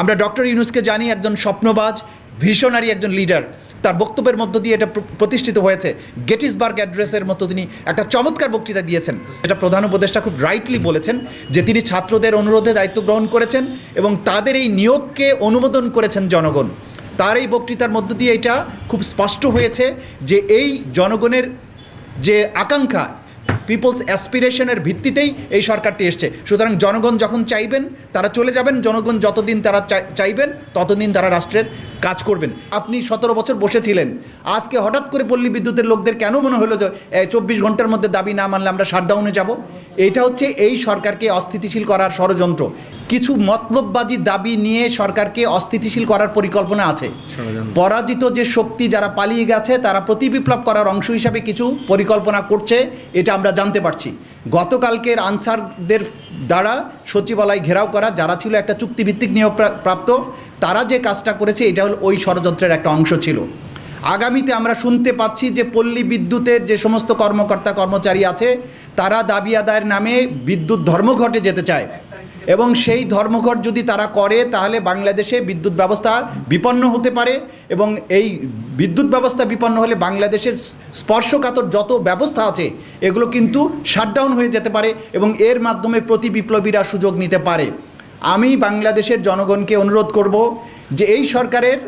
আমরা ডক্টর ইউনুসকে জানি একজন স্বপ্নবাজ, ভিশনারি একজন লিডার। তার বক্তব্যের মধ্য দিয়ে এটা প্রতিষ্ঠিত হয়েছে। গেটিসবার্গ অ্যাড্রেসের মতো তিনি একটা চমৎকার বক্তৃতা দিয়েছেন। এটা প্রধান উপদেষ্টা খুব রাইটলি বলেছেন যে তিনি ছাত্রদের অনুরোধে দায়িত্ব গ্রহণ করেছেন এবং তাদের এই নিয়োগকে অনুমোদন করেছেন জনগণ। তার এই বক্তৃতার মধ্য দিয়ে এটা খুব স্পষ্ট হয়েছে যে এই জনগণের যে আকাঙ্ক্ষা পিপলস অ্যাসপিরেশনের ভিত্তিতেই এই সরকারটি এসছে। সুতরাং জনগণ যখন চাইবেন তারা চলে যাবেন জনগণ যতদিন তারা চাই- চাইবেন ততদিন তারা রাষ্ট্রের কাজ করবেন। আপনি সতেরো বছর বসেছিলেন। আজকে হঠাৎ করে পল্লী বিদ্যুতের লোকদের কেন মনে হলো যে চব্বিশ ঘণ্টার মধ্যে দাবি না মানলে আমরা শাটডাউনে যাব? এটা হচ্ছে এই সরকারকে অস্থিতিশীল করার ষড়যন্ত্র। কিছু মতলববাজি দাবি নিয়ে সরকারকে অস্থিতিশীল করার পরিকল্পনা আছে। পরাজিত যে শক্তি যারা পালিয়ে গেছে তারা প্রতিবিপ্লব করার অংশ হিসাবে কিছু পরিকল্পনা করছে এটা আমরা জানতে পারছি। গতকালকের আনসারদের দ্বারা সচিবালয় ঘেরাও করা, যারা ছিল একটা চুক্তিভিত্তিক নিয়োগ প্রা- প্রাপ্ত, তারা যে কাজটা করেছে, এটা হল ওই ষড়যন্ত্রের একটা অংশ ছিল। আগামীতে আমরা শুনতে পাচ্ছি যে পল্লী বিদ্যুতের যে সমস্ত কর্মকর্তা কর্মচারী আছে, তারা দাবি আদায়ের নামে বিদ্যুৎ ধর্মঘটে যেতে চায়। এবং সেই ধর্মঘট যদি তারা করে, তাহলে বাংলাদেশে বিদ্যুৎ ব্যবস্থা বিপন্ন হতে পারে এবং এই বিদ্যুৎ ব্যবস্থা বিপন্ন হলে বাংলাদেশের স্পর্শকাতর যত ব্যবস্থা আছে, এগুলো কিন্তু শাটডাউন হয়ে যেতে পারে এবং এর মাধ্যমে প্রতি বিপ্লবীরা সুযোগ নিতে পারে। আমি বাংলাদেশের জনগণকে অনুরোধ করব যে এই সরকারের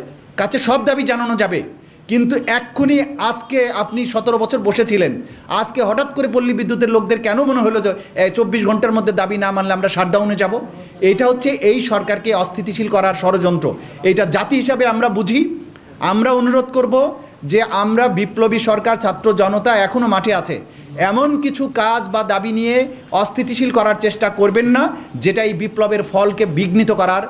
কাছে সব দাবি জানানো যাবে। কিন্তু এক্ষুনি আজকে আপনি সতেরো বছর বসেছিলেন। আজকে হঠাৎ করে পল্লী বিদ্যুতের লোকদের কেন মনে হলো যে চব্বিশ ঘণ্টার মধ্যে দাবি না মানলে আমরা শাটডাউনে যাব? এটা হচ্ছে এই সরকারকে অস্থিতিশীল করার ষড়যন্ত্র। এটা জাতি হিসাবে আমরা বুঝি। আমরা অনুরোধ করব যে আমরা বিপ্লবী সরকার, ছাত্র জনতা এখনও মাঠে আছে। এমন কিছু কাজ বা দাবি নিয়ে অস্থিতিশীল করার চেষ্টা করবেন না যেটা এই বিপ্লবের ফলকে বিঘ্নিত করার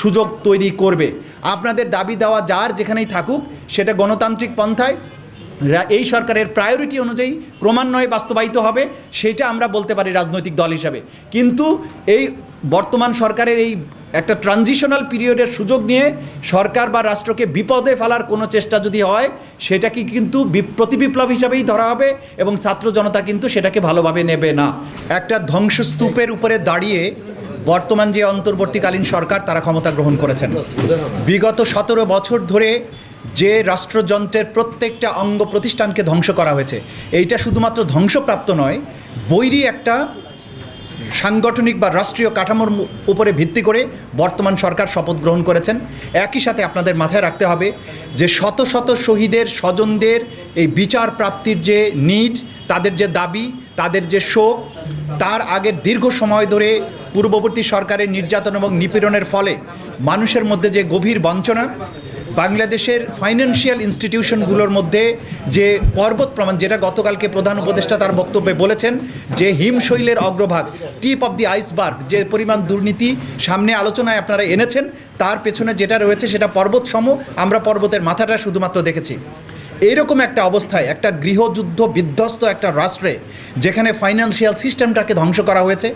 সুযোগ তৈরি করবে। আপনাদের দাবি দেওয়া যার যেখানেই থাকুক, সেটা গণতান্ত্রিক পন্থায় এই সরকারের প্রায়োরিটি অনুযায়ী ক্রমান্বয়ে বাস্তবায়িত হবে, সেটা আমরা বলতে পারি রাজনৈতিক দল হিসাবে। কিন্তু এই বর্তমান সরকারের এই একটা ট্রানজিশনাল পিরিয়ডের সুযোগ নিয়ে সরকার বা রাষ্ট্রকে বিপদে ফেলার কোনো চেষ্টা যদি হয়, সেটাকে কিন্তু প্রতিবিপ্লব হিসাবেই ধরা হবে এবং ছাত্র জনতা কিন্তু সেটাকে ভালোভাবে নেবে না। একটা ধ্বংসস্তূপের উপরে দাঁড়িয়ে বর্তমান যে অন্তর্বর্তীকালীন সরকার, তারা ক্ষমতা গ্রহণ করেছেন। বিগত সতেরো বছর ধরে যে রাষ্ট্রযন্ত্রের প্রত্যেকটা অঙ্গ প্রতিষ্ঠানকে ধ্বংস করা হয়েছে, এইটা শুধুমাত্র ধ্বংসপ্রাপ্ত নয়, বৈরী একটা সাংগঠনিক বা রাষ্ট্রীয় কাঠামোর উপরে ভিত্তি করে বর্তমান সরকার শপথ গ্রহণ করেছেন। একই সাথে আপনাদের মাথায় রাখতে হবে যে শত শত শহীদের স্বজনদের এই বিচার প্রাপ্তির যে নিড তাদের যে দাবি, তাদের যে শোক, তার আগের দীর্ঘ সময় ধরে পূর্ববর্তী সরকারের নির্যাতন এবং নিপীড়নের ফলে মানুষের মধ্যে যে গভীর বঞ্চনা, বাংলাদেশের ফাইন্যান্সিয়াল ইনস্টিটিউশনগুলোর মধ্যে যে পর্বত প্রমাণ, যেটা গতকালকে প্রধান উপদেষ্টা তার বক্তব্যে বলেছেন, যে হিমশৈলের অগ্রভাগ টিপ অফ দি আইসবার্গ যে পরিমাণ দুর্নীতি সামনে আলোচনায় আপনারা এনেছেন, তার পেছনে যেটা রয়েছে সেটা পর্বত সম আমরা পর্বতের মাথাটা শুধুমাত্র দেখেছি। এইরকম একটা অবস্থায় একটা গৃহযুদ্ধ বিধ্বস্ত একটা রাষ্ট্রে যেখানে ফাইন্যান্সিয়াল সিস্টেমটাকে ধ্বংস করা হয়েছে,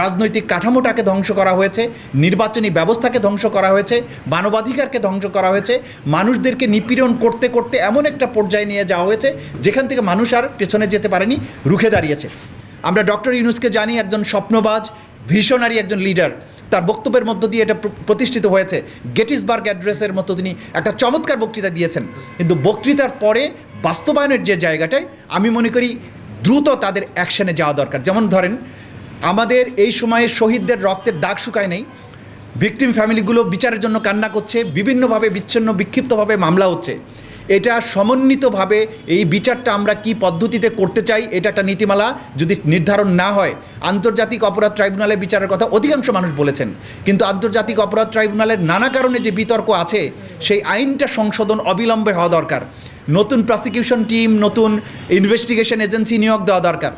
রাজনৈতিক কাঠামোটাকে ধ্বংস করা হয়েছে, নির্বাচনী ব্যবস্থাকে ধ্বংস করা হয়েছে, মানবাধিকারকে ধ্বংস করা হয়েছে, মানুষদেরকে নিপীড়ন করতে করতে এমন একটা পর্যায়ে নিয়ে যাওয়া হয়েছে, যেখান থেকে মানুষ আর পেছনে যেতে পারেনি, রুখে দাঁড়িয়েছে। আমরা ডক্টর ইউনুসকে জানি, একজন স্বপ্নবাজ ভিশনারি একজন লিডার তার বক্তব্যের মধ্য দিয়ে এটা প্রতিষ্ঠিত হয়েছে। গেটিসবার্গ অ্যাড্রেসের মতো তিনি একটা চমৎকার বক্তৃতা দিয়েছেন। কিন্তু বক্তৃতার পরে বাস্তবায়নের যে জায়গাটায় আমি মনে করি দ্রুত তাদের অ্যাকশনে যাওয়া দরকার। যেমন ধরেন, আমাদের এই সময়ে শহীদদের রক্তের দাগ শুকায় নেই। ভিকটিম ফ্যামিলিগুলো বিচারের জন্য কান্না করছে, বিভিন্নভাবে, বিচ্ছিন্ন, বিক্ষিপ্তভাবে মামলা হচ্ছে। এটা সমন্বিতভাবে এই বিচারটা আমরা কি পদ্ধতিতে করতে চাই, এটা একটা নীতিমালা, যদি নির্ধারণ না হয়, আন্তর্জাতিক অপরাধ ট্রাইব্যুনালের বিচারের কথা অধিকাংশ মানুষ বলেছেন। কিন্তু আন্তর্জাতিক অপরাধ ট্রাইব্যুনালের নানা কারণে যে বিতর্ক আছে, সেই আইনটা সংশোধন অবিলম্বে হওয়া দরকার। নতুন প্রসিকিউশন টিম নতুন ইনভেস্টিগেশন এজেন্সি নিয়োগ দেওয়া দরকার।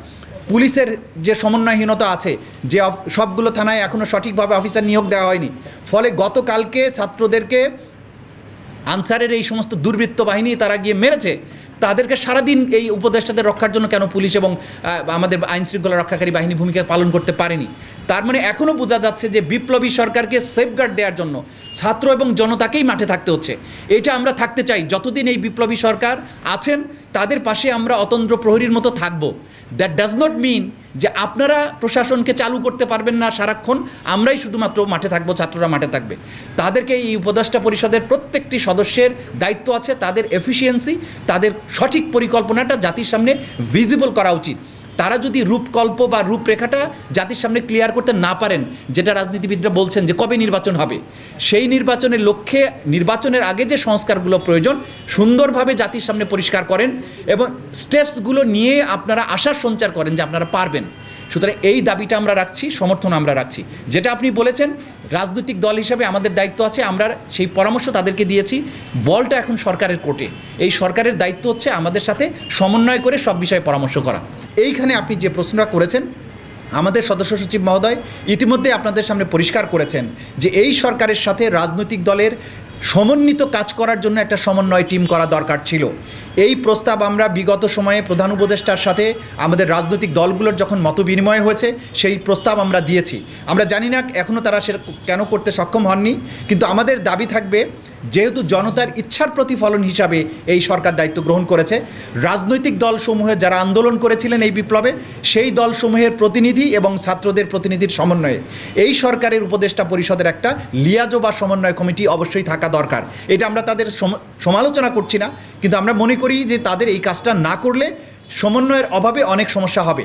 পুলিশের যে সমন্বয়হীনতা আছে, যে সবগুলো থানায় এখনও সঠিকভাবে অফিসার নিয়োগ দেওয়া হয়নি। ফলে গতকালকে ছাত্রদেরকে আনসারের এই সমস্ত দুর্বৃত্ত বাহিনী তারা গিয়ে মেরেছে, তাদেরকে সারাদিন এই উপদেষ্টাদের রক্ষার জন্য কেন পুলিশ এবং আমাদের আইন শৃঙ্খলা রক্ষাকারী বাহিনী ভূমিকা পালন করতে পারেনি? তার মানে এখনও বোঝা যাচ্ছে যে বিপ্লবী সরকারকে সেফগার্ড দেওয়ার জন্য ছাত্র এবং জনতাকেই মাঠে থাকতে হচ্ছে। এটা আমরা থাকতে চাই। যতদিন এই বিপ্লবী সরকার আছেন, তাদের পাশে আমরা অতন্ত্র প্রহরীর মতো থাকব। দ্যাট ডাজ নট মিন যে আপনারা প্রশাসনকে চালু করতে পারবেন না সারাক্ষণ, আমরাই শুধুমাত্র মাঠে থাকব, ছাত্ররা মাঠে থাকবে। তাদেরকে এই উপদেষ্টা পরিষদের প্রত্যেকটি সদস্যের দায়িত্ব আছে, তাদের এফিসিয়েন্সি তাদের সঠিক পরিকল্পনাটা জাতির সামনে ভিজিবল করা উচিত। তারা যদি রূপকল্প বা রূপরেখাটা জাতির সামনে ক্লিয়ার করতে না পারেন, যেটা রাজনীতিবিদরা বলছেন যে কবে নির্বাচন হবে, সেই নির্বাচনের লক্ষ্যে, নির্বাচনের আগে যে সংস্কারগুলো প্রয়োজন, সুন্দরভাবে জাতির সামনে পরিষ্কার করেন এবং স্টেপসগুলো নিয়ে আপনারা আশার সঞ্চার করেন যে আপনারা পারবেন। সুতরাং এই দাবিটা আমরা রাখছি, সমর্থন আমরা রাখছি। যেটা আপনি বলেছেন, রাজনৈতিক দল হিসাবে আমাদের দায়িত্ব আছে, আমরা সেই পরামর্শ তাদেরকে দিয়েছি, বলটা এখন সরকারের কোর্টে। এই সরকারের দায়িত্ব হচ্ছে আমাদের সাথে সমন্বয় করে সব বিষয়ে পরামর্শ করা। এইখানে আপনি যে প্রশ্নটা করেছেন, আমাদের সদস্য সচিব মহোদয় ইতিমধ্যে আপনাদের সামনে পরিষ্কার করেছেন যে এই সরকারের সাথে রাজনৈতিক দলের সমন্বিত কাজ করার জন্য একটা সমন্বয় টিম করা দরকার ছিল। এই প্রস্তাব আমরা বিগত সময়ে প্রধান উপদেষ্টার সাথে আমাদের রাজনৈতিক দলগুলোর যখন মত বিনিময় হয়েছে, সেই প্রস্তাব আমরা দিয়েছি। আমরা জানি না এখনও তারা সে কেন করতে সক্ষম হননি, কিন্তু আমাদের দাবি থাকবে যেহেতু জনতার ইচ্ছার প্রতিফলন হিসাবে এই সরকার দায়িত্ব গ্রহণ করেছে, রাজনৈতিক দলসমূহে যারা আন্দোলন করেছিলেন এই বিপ্লবে, সেই দলসমূহের প্রতিনিধি এবং ছাত্রদের প্রতিনিধির সমন্বয়ে এই সরকারের উপদেষ্টা পরিষদের একটা লিয়াজো বা সমন্বয় কমিটি অবশ্যই থাকা দরকার। এটা আমরা তাদের সমালোচনা করছি না, কিন্তু আমরা মনে করি যে তাদের এই কাজটা না করলে সমন্বয়ের অভাবে অনেক সমস্যা হবে।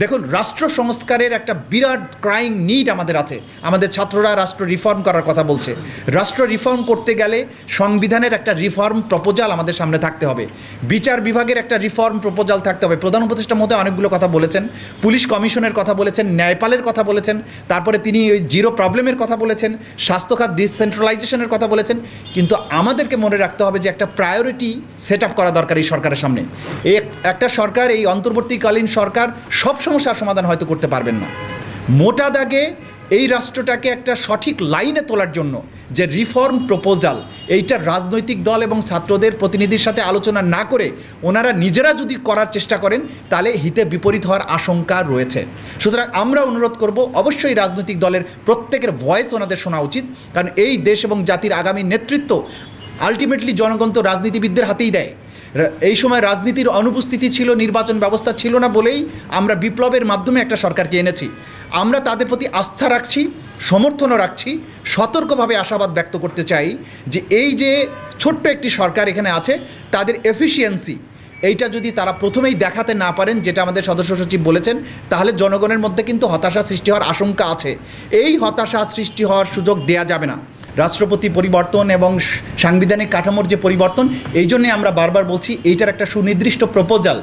দেখুন, রাষ্ট্র সংস্কারের একটা বিরাট ক্রাইং নিড আমাদের আছে। আমাদের ছাত্ররা রাষ্ট্র রিফর্ম করার কথা বলছে। রাষ্ট্র রিফর্ম করতে গেলে সংবিধানের একটা রিফর্ম প্রপোজাল আমাদের সামনে থাকতে হবে। বিচার বিভাগের একটা রিফর্ম প্রপোজাল থাকতে হবে। প্রধান উপদেষ্টার মধ্যে অনেকগুলো কথা বলেছেন, পুলিশ কমিশনের কথা বলেছেন, ন্যায়পালের কথা বলেছেন, তারপরে তিনি ওই জিরো প্রবলেমের কথা বলেছেন, স্বাস্থ্যখাত ডিসেন্ট্রালাইজেশনের কথা বলেছেন। কিন্তু আমাদেরকে মনে রাখতে হবে যে একটা প্রায়োরিটি সেট আপ করা দরকার এই সরকারের সামনে। এই একটা সরকার, এই অন্তর্বর্তীকালীন সরকার সব সমস্যার সমাধান হয়তো করতে পারবেন না। মোটা দাগে এই রাষ্ট্রটাকে একটা সঠিক লাইনে তোলার জন্য যে রিফর্ম প্রপোজাল, এইটা রাজনৈতিক দল এবং ছাত্রদের প্রতিনিধির সাথে আলোচনা না করে ওনারা নিজেরা যদি করার চেষ্টা করেন, তাহলে হিতে বিপরীত হওয়ার আশঙ্কা রয়েছে। সুতরাং আমরা অনুরোধ করব, অবশ্যই রাজনৈতিক দলের প্রত্যেকের ভয়েস ওনাদের শোনা উচিত, কারণ এই দেশ এবং জাতির আগামী নেতৃত্ব আলটিমেটলি জনগণ তো রাজনীতিবিদদের হাতেই দেয়। এই সময় রাজনীতির অনুপস্থিতি ছিল, নির্বাচন ব্যবস্থা ছিল না বলেই আমরা বিপ্লবের মাধ্যমে একটা সরকারকে এনেছি। আমরা তাদের প্রতি আস্থা রাখছি, সমর্থনও রাখছি, সতর্কভাবে আশাবাদ ব্যক্ত করতে চাই যে এই যে ছোট্ট একটি সরকার এখানে আছে, তাদের এফিসিয়েন্সি এইটা যদি তারা প্রথমেই দেখাতে না পারেন, যেটা আমাদের সদস্য সচিব বলেছেন, তাহলে জনগণের মধ্যে কিন্তু হতাশা সৃষ্টি হওয়ার আশঙ্কা আছে। এই হতাশা সৃষ্টি হওয়ার সুযোগ দেয়া যাবে না। রাষ্ট্রপতি পরিবর্তন এবং সাংবিধানিক কাঠামোর যে পরিবর্তন, এই জন্যে আমরা বারবার বলছি এইটার একটা সুনির্দিষ্ট প্রপোজাল,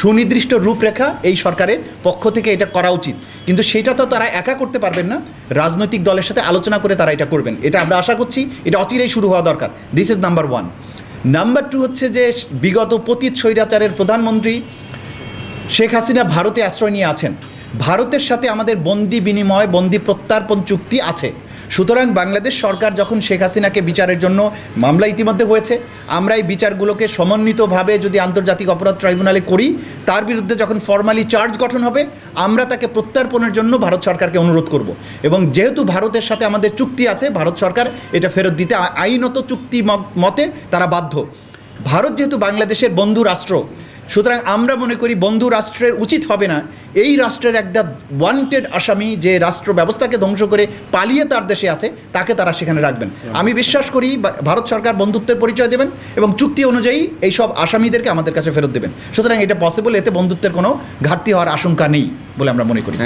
সুনির্দিষ্ট রূপরেখা এই সরকারের পক্ষ থেকে এটা করা উচিত। কিন্তু সেটা তো তারা একা করতে পারবেন না, রাজনৈতিক দলের সাথে আলোচনা করে তারা এটা করবেন। এটা আমরা আশা করছি এটা অচিরেই শুরু হওয়া দরকার। This is number one number two হচ্ছে যে বিগত পতীত স্বৈরাচারের প্রধানমন্ত্রী শেখ হাসিনা ভারতে আশ্রয় নিয়ে আছেন। ভারতের সাথে আমাদের বন্দি বিনিময়, বন্দি প্রত্যার্পণ চুক্তি আছে। সুতরাং বাংলাদেশ সরকার যখন শেখ হাসিনাকে বিচারের জন্য মামলা ইতিমধ্যে হয়েছে, আমরা এই বিচারগুলোকে সমন্বিতভাবে যদি আন্তর্জাতিক অপরাধ ট্রাইব্যুনালে করি, তার বিরুদ্ধে যখন ফর্মালি চার্জ গঠন হবে, আমরা তাকে প্রত্যার্পণের জন্য ভারত সরকারকে অনুরোধ করব। এবং যেহেতু ভারতের সাথে আমাদের চুক্তি আছে, ভারত সরকার এটা ফেরত দিতে আইনত চুক্তি মতে তারা বাধ্য। ভারত যেহেতু বাংলাদেশের বন্ধু রাষ্ট্র সুতরাং আমরা মনে করি বন্ধু রাষ্ট্রের উচিত হবে না এই রাষ্ট্রের একটা ওয়ান্টেড আসামি যে রাষ্ট্র ব্যবস্থাকে ধ্বংস করে পালিয়ে তার দেশে আছে তাকে তারা সেখানে রাখবেন। আমি বিশ্বাস করি ভারত সরকার বন্ধুত্বের পরিচয় দেবেন এবং চুক্তি অনুযায়ী এই সব আসামিদেরকে আমাদের কাছে ফেরত দেবেন। সুতরাং এটা পসিবল এতে বন্ধুত্বের কোনো ঘাটতি হওয়ার আশঙ্কা নেই বলে আমরা মনে করি।